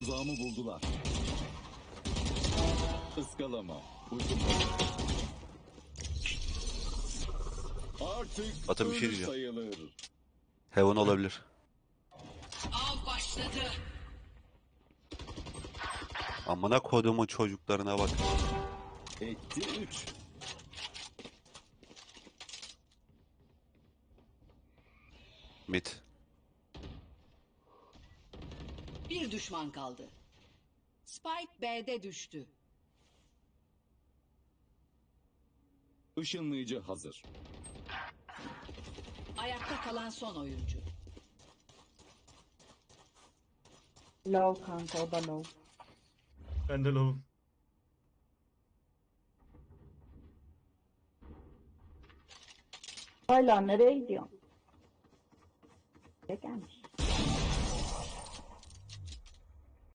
Tuzağımı buldular. Iskalama. Ucum. Artık Batı bir şey diyeceğim. sayılır. Heaven olabilir. Av başladı. Amına kodumun çocuklarına bak. Etti 3. Mid. Bir düşman kaldı. Spike B'de düştü. Işınlayıcı hazır. Ayakta kalan son oyuncu. Low kanka o da low. Ben de low. Hala nereye gidiyorsun? Ne gelmiş?